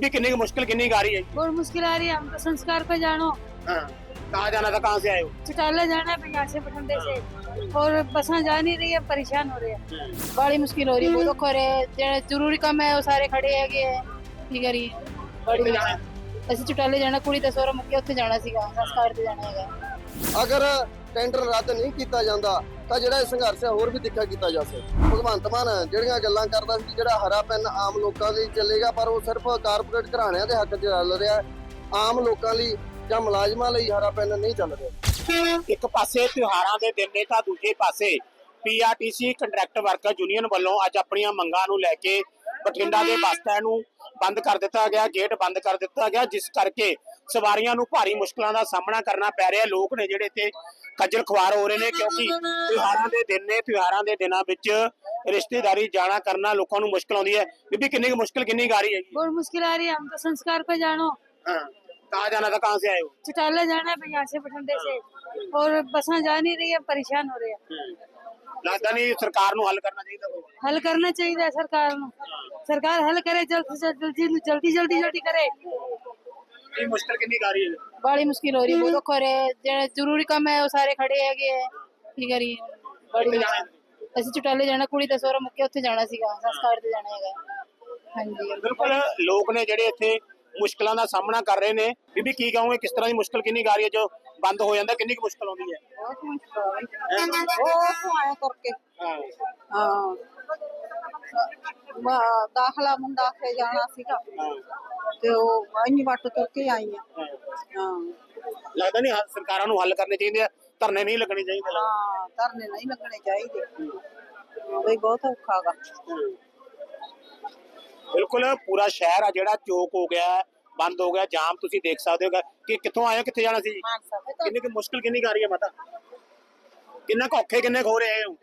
ਬੀਬੀ कितनी की मुश्किल कितनी की आ रही है बहुत मुश्किल आ रही है हमको संस्कार पे जानो हाँ कहाँ जाना था कहाँ से आए हो चटाला जाना है यहाँ से बठंडे से और बसा जा नहीं रही है परेशान हो रहे हैं बड़ी मुश्किल हो रही है बहुत औखा हो रहा है ਜਿਹੜੇ ਜ਼ਰੂਰੀ ਕੰਮ ਹੈ ਉਹ ਸਾਰੇ ਖੜੇ ਹੈਗੇ ਹੈ ਕੀ ਕਰੀ ਬੜੀ ਕਿੱਥੇ ਜਾਣਾ? ਅਸੀਂ ਚਟਾਲੇ ਜਾਣਾ ਕੁੜੀ ਦਾ ਸੋਹਰਾ ਮੁੱਕਿਆ ਉੱਥੇ ਜਾਣਾ ਸੀਗਾ ਸੰਸਕਾਰ ਤੇ ਜਾਣਾ ਹੈਗਾ ਅਗਰ ਟੈਂਡਰ ਰੱਦ ਨਹੀਂ ਕੀਤਾ ਜਾਂਦਾ ਤਾਂ ਜਿਹੜਾ ਇਹ ਸੰਘਰਸ਼ ਹੈ, ਹੋਰ ਵੀ ਤਿੱਖਾ ਕੀਤਾ ਜਾ ਸਕਦਾ ਭਗਵੰਤ ਮਾਨ, ਜਿਹੜੀਆਂ ਗੱਲਾਂ ਕਰਦਾ ਸੀ ਜਿਹੜਾ ਹਰਾ ਪੈਨ ਆਮ ਲੋਕਾਂ ਲਈ ਚੱਲੇਗਾ, ਪਰ ਉਹ ਸਿਰਫ ਕਾਰਪੋਰੇਟ ਘਰਾਣਿਆਂ ਦੇ ਹੱਕ 'ਚ ਚੱਲ ਰਿਹਾ ਆਮ ਲੋਕਾਂ ਲਈ ਜਾਂ ਮੁਲਾਜ਼ਮਾਂ ਲਈ ਹਰਾ ਪੈਨ ਨਹੀਂ ਚੱਲ ਰਿਹਾ। ਇੱਕ ਪਾਸੇ ਤਿਉਹਾਰਾਂ ਦੇ ਦਿਨ ਨੇ ਤਾਂ ਦੂਜੇ ਪਾਸੇ ਪੀਆਰਟੀਸੀ ਕੰਟਰੈਕਟ ਵਰਕਰ ਯੂਨੀਅਨ ਵੱਲੋਂ ਅੱਜ ਆਪਣੀਆਂ ਮੰਗਾਂ ਨੂੰ ਲੈ ਕੇ ਬਠਿੰਡਾ ਦੇ ਬੱਸ ਸਟੈਂਡ ਨੂੰ ਬੰਦ ਕਰ ਦਿੱਤਾ ਗਿਆ, ਗੇਟ ਬੰਦ ਕਰ ਦਿੱਤਾ ਗਿਆ, ਜਿਸ ਕਰਕੇ ਸਵਾਰੀਆਂ ਨੂੰ ਭਾਰੀ ਮੁਸ਼ਕਲਾਂ ਦਾ ਸਾਹਮਣਾ ਕਰਨਾ ਪੈ ਰਿਹਾ। ਲੋਕ ਨੇ ਜਿਹੜੇ ਇੱਥੇ ਖੱਜਲ ਖੁਆਰ ਹੋ ਰਹੇ ਨੇ ਕਿਉਂਕਿ ਤਿਉਹਾਰਾਂ ਦੇ ਦਿਨ ਨੇ ਤਿਉਹਾਰਾਂ ਦੇ ਦਿਨਾਂ ਵਿੱਚ ਰਿਸ਼ਤੇਦਾਰੀ ਜਾਣਾ ਕਰਨਾ ਲੋਕਾਂ ਨੂੰ ਮੁਸ਼ਕਲ ਆਉਂਦੀ ਹੈ ਬੀਬੀ ਕਿੰਨੀ ਕੁ ਮੁਸ਼ਕਲ ਕਿੰਨੀ ਕੁ ਆ ਰਹੀ ਹੈ ਜੀ बहुत मुश्किल आ रही है हमको संस्कार पे जानो ਹਾਂ ਕਹਾਂ ਜਾਣਾ ਤਾਂ ਕਹਾਂ ਸੇ ਆਏ ਹੋ चटाला जाना है यहाँ से बठंडे से और बसा जा नहीं रही है परेशान हो रहे हैं ਲੱਗਦਾ ਨਹੀਂ ਸਰਕਾਰ ਨੂੰ ਹੱਲ ਕਰਨਾ ਚਾਹੀਦਾ ਕੋਈ हल करना चाहिए सरकार ਨੂੰ सरकार हल करे जल्दी से जल्दी जल्दी जल्दी जल्दी करे ਇਹ ਮੁਸ਼ਕਲ ਕਿੰਨੀ ਕੁ ਆ ਰਹੀ ਹੈ ਬੜੀ ਮੁਸ਼ਕਿਲ ਹੋ ਰਹੀ ਹੈ ਬਹੁਤ ਔਖਾ ਰਿਹਾ ਜਿਹੜੇ ਜ਼ਰੂਰੀ ਕੰਮ ਹੈ ਉਹ ਸਾਰੇ ਖੜੇ ਹੈਗੇ ਹੈ। ਕੀ ਕਰੀ ਬੜੀ? ਅਸੀਂ ਚਟਾਲੇ ਜਾਣਾ ਕੁੜੀ ਦਾ ਸੋਹਰਾ ਮੁੱਕਿਆ ਉੱਥੇ ਜਾਣਾ ਸੀਗਾ ਸੰਸਕਾਰ ਤੇ ਜਾਣਾ ਹੈਗਾ। ਹਾਂਜੀ। ਬਿਲਕੁਲ ਲੋਕ ਨੇ ਜਿਹੜੇ ਇੱਥੇ ਮੁਸ਼ਕਲਾਂ ਦਾ ਸਾਹਮਣਾ ਕਰ ਰਹੇ ਨੇ। ਬੀਬੀ ਕੀ ਕਹੋਗੇ ਕਿਸ ਤਰ੍ਹਾਂ ਦੀ ਮੁਸ਼ਕਲ ਕਿੰਨੀ ਆ ਰਹੀ ਹੈ ਜੋ ਬੰਦ ਹੋ ਜਾਂਦਾ ਕਿੰਨੀ ਕੁ ਮੁਸ਼ਕਲ ਆਉਂਦੀ ਹੈ? ਬਹੁਤ ਮੁਸ਼ਕਲ ਹੈ ਉਹ ਆਇਆ ਕਰਕੇ ਹਾਂ। ਹਾਂ। ਵਾ- ਦਾਖਲਾ ਮੁੰਡਾ ਕੇ ਜਾਣਾ ਸੀਗਾ। ਤੇ ਉਹ ਇੰਨੀ ਵੱਟ ਤੁਰ ਕੇ ਆਈ ਆ ਹਾਂ। ਲੱਗਦਾ ਨਹੀਂ ਹੱਲ- ਸਰਕਾਰਾਂ ਨੂੰ ਹੱਲ ਕਰਨੇ ਚਾਹੀਦੇ ਆ ਧਰਨੇ ਨਹੀਂ ਲੱਗਣੇ ਚਾਹੀਦੇ। ਹਾਂ ਧਰਨੇ ਨਹੀਂ ਲੱਗਣੇ ਚਾਹੀਦੇ। ਬਈ ਬਹੁਤ ਔਖਾ ਗਾ। ਬਿਲਕੁਲ ਪੂਰਾ ਸ਼ਹਿਰ ਆ ਜਿਹੜਾ ਚੌਕ ਹੋ ਗਿਆ ਹੈ, ਬੰਦ ਹੋ ਗਿਆ ਜਾਮ ਤੁਸੀਂ ਦੇਖ ਸਕਦੇ ਹੋ ਕਿ ਕਿੱਥੋਂ ਆਏ ਹੋ ਕਿੱਥੇ ਜਾਣਾ ਸੀ? ਕਿੰਨੀ ਕੁ ਮੁਸ਼ਕਲ ਕਿੰਨੀ ਕੁ ਆ ਰਹੀ ਹੈ ਮਾਤਾ? ਕਿੰਨਾ ਕੁ ਔਖੇ ਕਿੰਨੇ ਹੋ ਰਹੇ ਹੋ?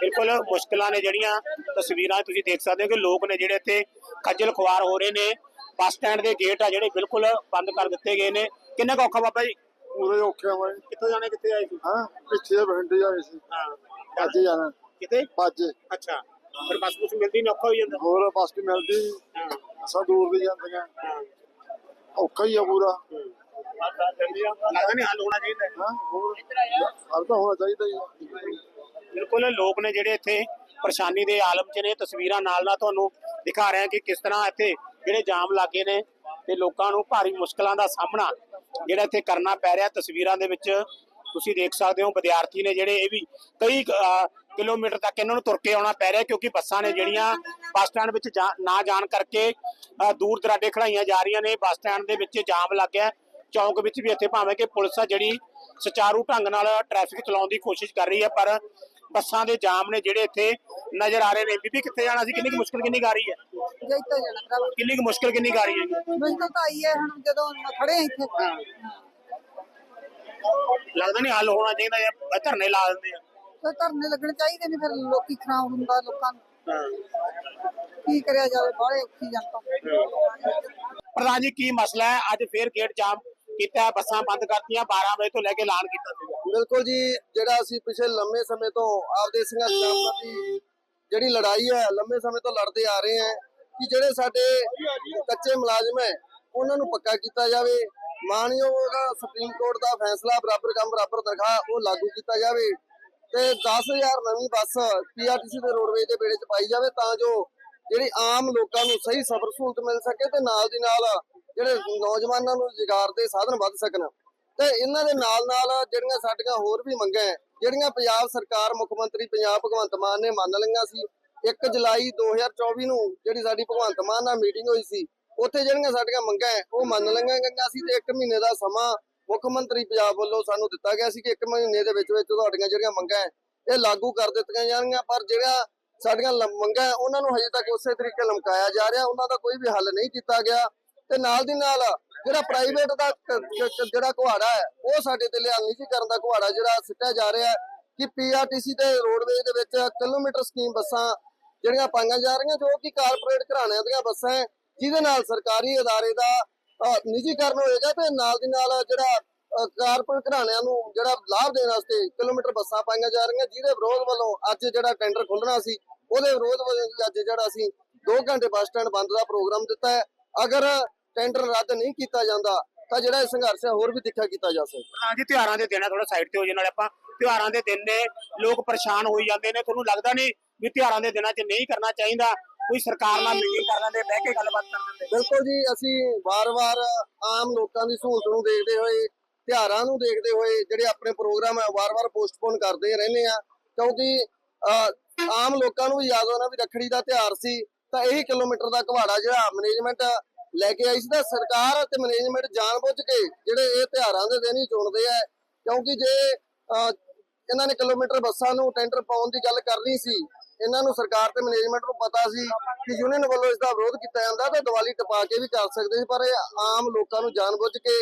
ਬਿਲਕੁਲ ਮੁਸ਼ਕਲਾਂ ਨੇ ਜਿਹੜੀਆਂ ਤਸਵੀਰਾਂ ਤੁਸੀਂ ਦੇਖ ਸਕਦੇ ਹੋ ਕਿ ਲੋਕ ਨੇ ਜਿਹੜੇ ਇੱਥੇ ਖੱਜਲ ਖੁਆਰ ਹੋ ਰਹੇ ਨੇ। ਬੱਸ ਸਟੈਂਡ ਦੇ ਗੇਟ ਆ ਜਿਹੜੇ ਬਿਲਕੁਲ ਬੰਦ ਕਰ ਦਿੱਤੇ ਗਏ ਨੇ। ਕਿੰਨਾ ਕੁ ਔਖਾ ਬਾਬਾ ਜੀ? ਪੂਰੇ ਔਖੇ ਹੋਏ ਕਿੱਥੋਂ ਜਾਣਾ ਕਿੱਥੇ ਆਏ ਸੀ? ਹਾਂ ਪਿੱਛੇ ਬਹਿੰਦੇ ਜਾਵੇ ਸੀ। ਹਾਂ। ਅੱਜ ਜਾਣਾ। ਕਿਤੇ ਬਾਜੇ। ਅੱਛਾ। ਫਿਰ ਬੱਸ ਕੁਛ ਮਿਲਦੀ ਨਹੀਂ ਔਖਾ ਹੋ ਜਾਂਦਾ? ਹੋਰ ਬੱਸ ਵੀ ਮਿਲਦੀ। ਹਾਂ। ਅਸਾਂ ਦੂਰ ਦੀ ਜਾਂਦੀਆਂ। ਔਖਾ ਹੀ ਆ ਪੂਰਾ। ਲੱਗਦਾ ਨਹੀਂ ਹੱਲ ਹੋਣਾ ਚਾਹੀਦਾ। ਹੈ। ਹਾਂ ਹੋਰ। ਹਰ ਤਾਂ ਹੋਣਾ ਚਾਹੀਦਾ ਹੀ ਆ। ਬਿਲਕੁਲ ਲੋਕ ਨੇ ਜਿਹੜੇ ਇੱਥੇ ਪਰੇਸ਼ਾਨੀ ਦੇ ਆਲਮ 'ਚ ਨੇ ਤਸਵੀਰਾਂ ਨਾਲ ਨਾਲ ਤੁਹਾਨੂੰ ਦਿਖਾ ਰਹੇ ਹਾਂ ਕਿ ਕਿਸ ਤਰ੍ਹਾਂ ਇੱਥੇ ਜਿਹੜੇ ਜਾਮ ਲੱਗੇ ਨੇ ਤੇ ਲੋਕਾਂ ਨੂੰ ਭਾਰੀ ਮੁਸ਼ਕਲਾਂ ਦਾ ਸਾਹਮਣਾ ਜਿਹੜਾ ਇੱਥੇ ਕਰਨਾ ਪੈ ਰਿਹਾ। ਤਸਵੀਰਾਂ ਦੇ ਵਿੱਚ ਤੁਸੀਂ ਦੇਖ ਸਕਦੇ ਹੋ ਵਿਦਿਆਰਥੀ ਨੇ ਜਿਹੜੇ ਇਹ ਵੀ ਕਈ ਕਿਲੋਮੀਟਰ ਤੱਕ ਇਹਨਾਂ ਨੂੰ ਤੁਰ ਕੇ ਆਉਣਾ ਪੈ ਰਿਹਾ ਕਿਉਂਕਿ ਬੱਸਾਂ ਨੇ ਜਿਹੜੀਆਂ ਬੱਸ ਸਟੈਂਡ ਵਿੱਚ ਜਾ- ਨਾ ਜਾਣ ਕਰਕੇ ਦੂਰ ਦਰਾਡੇ ਖੜਾਈਆਂ ਜਾ ਰਹੀਆਂ ਨੇ। ਬੱਸ ਸਟੈਂਡ ਦੇ ਵਿੱਚ ਜਾਮ ਲੱਗ ਗਿਆ। ਚੌਂਕ ਵਿੱਚ ਵੀ ਇੱਥੇ ਭਾਵੇਂ ਕਿ ਪੁਲਿਸ ਆ ਜਿਹੜੀ ਸੁਚਾਰੂ ਢੰਗ ਨਾਲ ਟ੍ਰੈਫਿਕ ਚਲਾਉਣ ਦੀ ਕੋਸ਼ਿਸ਼ ਕਰ ਰਹੀ ਹੈ, ਪਰ ਬੱਸਾਂ ਦੇ ਜਾਮ ਨੇ ਜਿਹੜੇ ਇੱਥੇ ਨਜ਼ਰ ਆ ਰਹੇ ਨੇ। ਬੀਬੀ ਕਿੱਥੇ ਜਾਣਾ ਸੀ? ਕਿੰਨੀ ਕੁ ਮੁਸ਼ਕਲ ਕਿੰਨੀ ਕੁ ਆ ਰਹੀ ਹੈ? ਜੈਤੋ ਜਾਣਾ ਭਰਾਵਾ। ਕਿੰਨੀ ਕੁ ਮੁਸ਼ਕਲ ਕਿੰਨੀ ਕੁ ਆ ਰਹੀ ਹੈ? ਮੁਸ਼ਕਲ ਤਾਂ ਆਈ ਹੈ ਹੁਣ ਜਦੋਂ ਖੜੇ ਇੱਥੇ। ਲੱਗਦਾ ਨਹੀਂ ਹੱਲ ਹੋਣਾ ਚਾਹੀਦਾ ਜਾਂ ਧਰਨੇ ਲਾ ਦਿੰਦੇ ਆ। ਤੇ ਧਰਨੇ ਲੱਗਣੇ ਚਾਹੀਦੇ ਨੇ ਫਿਰ ਲੋਕੀ ਖਰਾਬ ਹੁੰਦਾ ਲੋਕਾਂ ਨੂੰ। ਕੀ ਕਰਿਆ ਜਾਵੇ ਬਾਹਲੇ ਔਖੀ ਜਨਤਾ ਪ੍ਰਧਾਨ ਜੀ ਕੀ ਮਸਲਾ ਹੈ? ਅੱਜ ਫੇਰ ਗੇਟ ਜਾਮ ਕੀਤਾ ਬੱਸਾਂ ਬੰਦ ਕਰਤੀਆਂ 12 ਵਜੇ ਤੋਂ ਲੈ ਕੇ ਐਲਾਨ ਕੀਤਾ ਸੀਗਾ ਬਿਲਕੁਲ ਜੀ, ਜਿਹੜਾ ਅਸੀਂ ਪਿਛਲੇ ਲੰਮੇ ਸਮੇਂ ਤੋਂ ਆਪਦੇ ਸੰਘਰਸ਼ਾਂ ਦੀ ਜਿਹੜੀ ਲੜਾਈ ਹੈ, ਲੰਮੇ ਸਮੇਂ ਤੋਂ ਲੜਦੇ ਆ ਰਹੇ ਹਾਂ ਕਿ ਜਿਹੜੇ ਸਾਡੇ ਕੱਚੇ ਮੁਲਾਜ਼ਮ ਹੈ, ਉਹਨਾਂ ਨੂੰ ਪੱਕਾ ਕੀਤਾ ਜਾਵੇ। ਮਾਨਯੋਗ ਸੁਪਰੀਮ ਕੋਰਟ ਦਾ ਫੈਸਲਾ ਬਰਾਬਰ ਕੰਮ, ਬਰਾਬਰ ਤਨਖਾਹ, ਉਹ ਲਾਗੂ ਕੀਤਾ ਜਾਵੇ ਤੇ 10000 ਨਵੀਂ ਬੱਸ ਪੀਆਰਟੀਸੀ ਦੇ ਰੋਡਵੇਜ ਦੇ ਬੇੜੇ 'ਚ ਪਾਈ ਜਾਵੇ ਤਾਂ ਜੋ ਜਿਹੜੀ ਆਮ ਲੋਕਾਂ ਨੂੰ ਸਹੀ ਸਫ਼ਰ ਸਹੂਲਤ ਮਿਲ ਸਕੇ ਤੇ ਨਾਲ ਦੀ ਨਾਲ ਜਿਹੜੇ ਨੌਜਵਾਨਾਂ ਨੂੰ ਰੁਜ਼ਗਾਰ ਦੇ ਸਾਧਨ ਵੱਧ ਸਕਣ। ਤੇ ਇਹਨਾਂ ਦੇ ਨਾਲ ਨਾਲ ਜਿਹੜੀਆਂ ਸਾਡੀਆਂ ਹੋਰ ਵੀ ਮੰਗਾਂ ਜਿਹੜੀਆਂ ਪੰਜਾਬ ਸਰਕਾਰ, ਮੁੱਖ ਮੰਤਰੀ ਪੰਜਾਬ ਭਗਵੰਤ ਮਾਨ ਨੇ ਮੰਨ ਲਈਆਂ ਸੀ 1 ਜੁਲਾਈ 2024 ਨੂੰ ਜਿਹੜੀ ਸਾਡੀ ਭਗਵੰਤ ਮਾਨ ਨਾਲ ਮੀਟਿੰਗ ਹੋਈ ਸੀ, ਉੱਥੇ ਜਿਹੜੀਆਂ ਸਾਡੀਆਂ ਮੰਗਾਂ ਉਹ ਮੰਨ ਲਈਆਂ ਗਈਆਂ ਸੀ ਤੇ 1 ਮਹੀਨੇ ਦਾ ਸਮਾਂ ਮੁੱਖ ਮੰਤਰੀ ਪੰਜਾਬ ਵੱਲੋਂ ਸਾਨੂੰ ਦਿੱਤਾ ਗਿਆ ਸੀ ਕਿ 1 ਮਹੀਨੇ ਦੇ ਵਿੱਚ ਵਿੱਚ ਤੁਹਾਡੀਆਂ ਜਿਹੜੀਆਂ ਮੰਗਾਂ ਇਹ ਲਾਗੂ ਕਰ ਦਿੱਤੀਆਂ ਜਾਣਗੀਆਂ, ਪਰ ਜਿਹੜਾ ਸਾਡੀਆਂ ਮੰਗਾਂ ਉਹਨਾਂ ਨੂੰ ਹਜੇ ਤੱਕ ਉਸੇ ਤਰੀਕੇ ਲਮਕਾਇਆ ਜਾ ਰਿਹਾ, ਉਹਨਾਂ ਦਾ ਕੋਈ ਵੀ ਹੱਲ ਨਹੀਂ ਕੀਤਾ ਗਿਆ ਤੇ ਨਾਲ ਦੀ ਨਾਲ ਜਿਹੜਾ ਪ੍ਰਾਈਵੇਟ ਦਾ ਜਿਹੜਾ ਕੁਹਾੜਾ ਹੈ, ਉਹ ਸਾਡੇ ਤੇ ਲਿਆ ਨਿੱਜੀਕਰਨ ਦਾ ਕੁਹਾੜਾ ਜਿਹੜਾ ਸਿੱਟਿਆ ਜਾ ਰਿਹਾ ਕਿ ਪੀਆਰਟੀਸੀ ਤੇ ਰੋਡਵੇਜ ਦੇ ਵਿੱਚ ਕਿਲੋਮੀਟਰ ਸਕੀਮ ਬੱਸਾਂ ਜਿਹੜੀਆਂ ਪਾਈਆਂ ਜਾ ਰਹੀਆਂ, ਜੋ ਕਿ ਕਾਰਪੋਰੇਟ ਘਰਾਣਿਆਂ ਦੀਆਂ ਬੱਸਾਂ ਹੈ, ਜਿਹਦੇ ਨਾਲ ਸਰਕਾਰੀ ਅਦਾਰੇ ਦਾ ਨਿੱਜੀਕਰਨ ਹੋਏਗਾ ਤੇ ਨਾਲ ਦੀ ਨਾਲ ਜਿਹੜਾ ਕਾਰਪੋਰੇਟ ਘਰਾਣਿਆਂ ਨੂੰ ਜਿਹੜਾ ਲਾਭ ਦੇਣ ਵਾਸਤੇ ਕਿਲੋਮੀਟਰ ਬੱਸਾਂ ਪਾਈਆਂ ਜਾ ਰਹੀਆਂ, ਜਿਹਦੇ ਵਿਰੋਧ ਵੱਲੋਂ ਅੱਜ ਜਿਹੜਾ ਟੈਂਡਰ ਖੁੱਲਣਾ ਸੀ, ਉਹਦੇ ਵਿਰੋਧ ਵੱਲੋਂ ਅੱਜ ਜਿਹੜਾ ਅਸੀਂ 2 ਘੰਟੇ ਬੱਸ ਸਟੈਂਡ ਬੰਦ ਦਾ ਪ੍ਰੋਗਰਾਮ ਦਿੱਤਾ ਹੈ। ਅਗਰ ਟੈਂਡਰ ਰੱਦ ਨਹੀਂ ਕੀਤਾ ਜਾਂਦਾ ਤਾਂ ਜਿਹੜਾ ਇਹ ਸੰਘਰਸ਼ ਹੈ ਹੋਰ ਵੀ ਤਿੱਖਾ ਕੀਤਾ ਜਾ ਸਕਦਾ। ਹਾਂ ਜੀ ਤਿਉਹਾਰਾਂ ਦੇ ਦਿਨ ਥੋੜਾ ਸਾਈਡ ਤੇ ਹੋ ਜੇ ਨਾਲ ਆਪਾਂ। ਤਿਉਹਾਰਾਂ ਦੇ ਦਿਨ ਨੇ ਲੋਕ ਪਰੇਸ਼ਾਨ ਹੋਈ ਜਾਂਦੇ ਨੇ। ਤੁਹਾਨੂੰ ਲੱਗਦਾ ਨਹੀਂ ਵੀ ਤਿਉਹਾਰਾਂ ਦੇ ਦਿਨਾਂ 'ਚ ਨਹੀਂ ਕਰਨਾ ਚਾਹੀਦਾ? ਕੋਈ ਸਰਕਾਰ ਨਾਲ ਮੀਟਿੰਗ ਕਰ ਲੈਂਦੇ ਬਹਿ ਕੇ ਗੱਲਬਾਤ ਕਰ ਲੈਂਦੇ ਬਿਲਕੁਲ ਜੀ ਅਸੀਂ ਵਾਰ-ਵਾਰ ਆਮ ਲੋਕਾਂ ਦੀ ਸਹੂਲਤ ਨੂੰ ਦੇਖਦੇ ਹੋਏ ਤਿਉਹਾਰਾਂ ਨੂੰ ਦੇਖਦੇ ਹੋਏ ਜਿਹੜੇ ਆਪਣੇ ਪ੍ਰੋਗਰਾਮ ਹੈ ਵਾਰ-ਵਾਰ ਪੋਸਟਪੋਨ ਕਰਦੇ ਰਹਿੰਦੇ ਆ ਕਿਉਂਕਿ ਆਮ ਲੋਕਾਂ ਨੂੰ ਵੀ ਯਾਦ ਹੋਣਾ ਵੀ ਰੱਖੜੀ ਦਾ ਤਿਉਹਾਰ ਸੀ ਤਾਂ ਇਹੀ ਕਿਲੋਮੀਟਰ ਦਾ ਘਵਾੜਾ ਜਿਹੜਾ ਮੈਨੇਜਮੈਂਟ ਲੈ ਕੇ ਆਈ ਸੀ ਤਾਂ ਸਰਕਾਰ ਅਤੇ ਮੈਨੇਜਮੈਂਟ ਜਾਣਬੁੱਝ ਕੇ ਜਿਹੜੇ ਇਹ ਤਿਉਹਾਰਾਂ ਦੇ ਦਿਨ ਹੀ ਚੁਣਦੇ ਆ, ਕਿਉਂਕਿ ਜੇ ਇਹਨਾਂ ਨੇ ਕਿਲੋਮੀਟਰ ਬੱਸਾਂ ਨੂੰ ਟੈਂਡਰ ਪਾਉਣ ਦੀ ਗੱਲ ਕਰਨੀ ਸੀ, ਇਹਨਾਂ ਨੂੰ ਸਰਕਾਰ ਤੇ ਮੈਨੇਜਮੈਂਟ ਨੂੰ ਪਤਾ ਸੀ ਕਿ ਯੂਨੀਅਨ ਵੱਲੋਂ ਇਸ ਦਾ ਵਿਰੋਧ ਕੀਤਾ ਜਾਂਦਾ ਤਾਂ ਦੀਵਾਲੀ ਟਪਾ ਕੇ ਵੀ ਕਰ ਸਕਦੇ ਸੀ, ਪਰ ਇਹ ਆਮ ਲੋਕਾਂ ਨੂੰ ਜਾਣਬੁੱਝ ਕੇ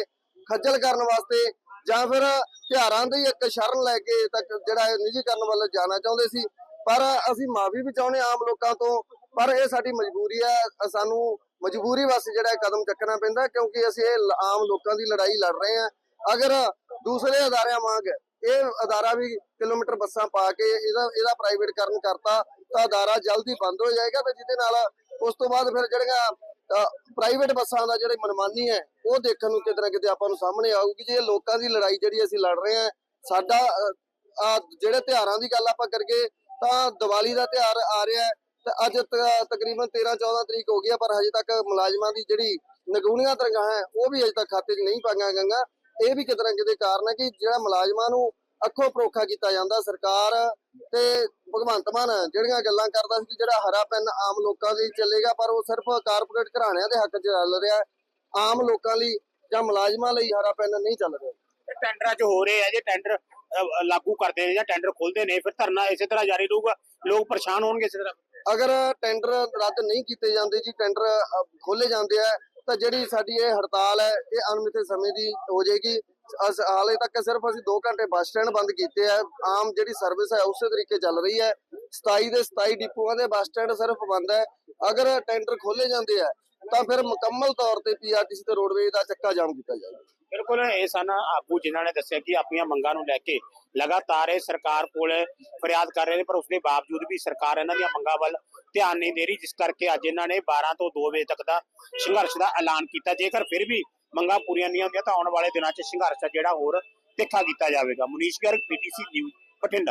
ਖੱਜਲ ਕਰਨ ਵਾਸਤੇ ਜਾਂ ਫਿਰ ਤਿਉਹਾਰਾਂ ਦੀ ਇੱਕ ਸ਼ਰਨ ਲੈ ਕੇ ਤੱਕ ਜਿਹੜਾ ਇਹ ਨਿੱਜੀਕਰਨ ਵੱਲ ਜਾਣਾ ਚਾਹੁੰਦੇ ਸੀ। ਪਰ ਅਸੀਂ ਮਾਫੀ ਵੀ ਚਾਹੁੰਦੇ ਆਮ ਲੋਕਾਂ ਤੋਂ, ਪਰ ਇਹ ਸਾਡੀ ਮਜਬੂਰੀ ਹੈ, ਸਾਨੂੰ ਮਜਬੂਰੀ ਵਾਸਤੇ ਜਿਹੜਾ ਕਦਮ ਚੱਕਣਾ ਪੈਂਦਾ, ਕਿਉਂਕਿ ਅਸੀਂ ਇਹ ਆਮ ਲੋਕਾਂ ਦੀ ਲੜਾਈ ਲੜ ਰਹੇ ਹਾਂ। ਅਗਰ ਦੂਸਰੇ ਅਦਾਰਿਆਂ ਵਾਂਗ ਇਹ ਅਦਾਰਾ ਵੀ ਕਿਲੋਮੀਟਰ ਬੱਸਾਂ ਪਾ ਕੇ ਇਹਦਾ ਇਹਦਾ ਪ੍ਰਾਈਵੇਟਕਰਨ ਕਰਤਾ, ਤਾਂ ਅਦਾਰਾ ਜਲਦੀ ਬੰਦ ਹੋ ਜਾਏਗਾ ਤੇ ਜਿਹਦੇ ਨਾਲ ਉਸ ਤੋਂ ਬਾਅਦ ਫਿਰ ਜਿਹੜੀਆਂ ਪ੍ਰਾਈਵੇਟ ਬੱਸਾਂ ਦਾ ਜਿਹੜੀ ਮਨਮਾਨੀ ਹੈ, ਉਹ ਦੇਖਣ ਨੂੰ ਕਿਤੇ ਨਾ ਕਿਤੇ ਆਪਾਂ ਨੂੰ ਸਾਹਮਣੇ ਆਊਗੀ ਜੇ। ਲੋਕਾਂ ਦੀ ਲੜਾਈ ਜਿਹੜੀ ਅਸੀਂ ਲੜ ਰਹੇ ਹਾਂ, ਸਾਡਾ ਜਿਹੜੇ ਤਿਉਹਾਰਾਂ ਦੀ ਗੱਲ ਆਪਾਂ ਕਰੀਏ, ਤਾਂ ਦੀਵਾਲੀ ਦਾ ਤਿਉਹਾਰ ਆ ਰਿਹਾ ਅੱਜ ਤਕਰੀਬਨ 13 14 ਤਰੀਕ ਹੋ ਗਈ ਪਰ ਹਜੇ ਤੱਕ ਮੁਲਾਜ਼ਮਾਂ ਦੀ ਜਿਹੜੀ ਨਗੂਣੀਆਂ ਤਨਖਾਹਾਂ ਹੈ, ਉਹ ਵੀ ਅਜੇ ਤੱਕ ਖਾਤੇ 'ਚ ਨਹੀਂ ਪਾਈਆਂ ਗਈਆਂ। ਇਹ ਵੀ ਕਿਤੇ ਨਾ ਕਿਤੇ ਕਾਰਨ ਹੈ ਕਿ ਜਿਹੜਾ ਮੁਲਾਜ਼ਮਾਂ ਨੂੰ ਅੱਖੋਂ ਪਰੋਖਾ ਕੀਤਾ ਜਾਂਦਾ, ਸਰਕਾਰ ਤੇ ਭਗਵੰਤ ਮਾਨ ਜਿਹੜੀਆਂ ਗੱਲਾਂ ਕਰਦਾ ਸੀ ਜਿਹੜਾ ਹਰਾ ਪੈਨ ਆਮ ਲੋਕਾਂ ਲਈ ਚੱਲੇਗਾ, ਪਰ ਉਹ ਸਿਰਫ ਕਾਰਪੋਰੇਟ ਘਰਾਣਿਆਂ ਦੇ ਹੱਕ 'ਚ ਚੱਲ ਰਿਹਾ ਆਮ ਲੋਕਾਂ ਲਈ ਜਾਂ ਮੁਲਾਜ਼ਮਾਂ ਲਈ ਹਰਾ ਪੈਨ ਨਹੀਂ ਚੱਲ ਰਿਹਾ। ਇਹ ਟੈਂਡਰਾਂ 'ਚ ਹੋ ਰਹੇ ਆ ਜੇ, ਟੈਂਡਰ ਲਾਗੂ ਕਰਦੇ ਨੇ ਜਾਂ ਟੈਂਡਰ ਖੋਲਦੇ ਨੇ, ਫਿਰ ਧਰਨਾ ਇਸੇ ਤਰ੍ਹਾਂ ਜਾਰੀ ਰਹੂਗਾ। ਲੋਕ ਪਰੇਸ਼ਾਨ ਹੋਣਗੇ ਇਸੇ ਤਰ੍ਹਾਂ। ਅਗਰ ਟੈਂਡਰ ਰੱਦ ਨਹੀਂ ਕੀਤੇ ਜਾਂਦੇ ਜੀ, ਟੈਂਡਰ ਖੋਲੇ ਜਾਂਦੇ ਆ, ਤਾਂ ਜਿਹੜੀ ਸਾਡੀ ਇਹ ਹੜਤਾਲ ਹੈ, ਇਹ ਅਣਮਿੱਥੇ ਸਮੇਂ ਦੀ ਹੋ ਜਾਏਗੀ। ਅਸ, ਹਾਲੇ ਤੱਕ ਸਿਰਫ ਅਸੀਂ 2 ਘੰਟੇ ਬੱਸ ਸਟੈਂਡ ਬੰਦ ਕੀਤੇ ਆ। ਆਮ ਜਿਹੜੀ ਸਰਵਿਸ ਹੈ, ਉਸੇ ਤਰੀਕੇ ਚੱਲ ਰਹੀ ਹੈ। 27 ਦੇ 27 ਡਿਪੂਆਂ ਦੇ ਬੱਸ ਸਟੈਂਡ ਸਿਰਫ ਬੰਦ ਹੈ। ਅਗਰ ਟੈਂਡਰ ਖੋਲੇ ਜਾਂਦੇ ਆ, ਤਾਂ ਫਿਰ ਮੁਕੰਮਲ ਤੌਰ ਤੇ ਪੀਆਰਟੀਸੀ ਤੇ ਰੋਡਵੇਜ਼ ਦਾ ਚੱਕਾ ਜਾਮ ਕੀਤਾ ਜਾਏਗਾ। ਬਿਲਕੁਲ, ਇਹ ਸਨ ਆਗੂ ਜਿਨ੍ਹਾਂ ਨੇ ਦੱਸਿਆ ਕਿ ਆਪਣੀਆਂ ਮੰਗਾਂ ਨੂੰ ਲੈ ਕੇ ਲਗਾਤਾਰ ਇਹ ਸਰਕਾਰ ਕੋਲ ਫਰਿਆਦ ਕਰ ਰਹੇ ਨੇ, ਪਰ ਉਸਦੇ ਬਾਵਜੂਦ ਵੀ ਸਰਕਾਰ ਇਹਨਾਂ ਦੀਆਂ ਮੰਗਾਂ ਵੱਲ ਧਿਆਨ ਨਹੀਂ ਦੇ ਰਹੀ, ਜਿਸ ਕਰਕੇ ਅੱਜ ਇਹਨਾਂ ਨੇ 12 ਤੋਂ 2 ਵਜੇ ਤੱਕ ਦਾ ਸੰਘਰਸ਼ ਦਾ ਐਲਾਨ ਕੀਤਾ। ਜੇਕਰ ਫਿਰ ਵੀ ਮੰਗਾਂ ਪੂਰੀਆਂ ਨਹੀਂ ਹੁੰਦੀਆਂ, ਤਾਂ ਆਉਣ ਵਾਲੇ ਦਿਨਾਂ 'ਚ ਸੰਘਰਸ਼ ਜਿਹੜਾ ਹੋਰ ਤਿੱਖਾ ਕੀਤਾ ਜਾਵੇਗਾ। Munish Garg PTC news Bathinda.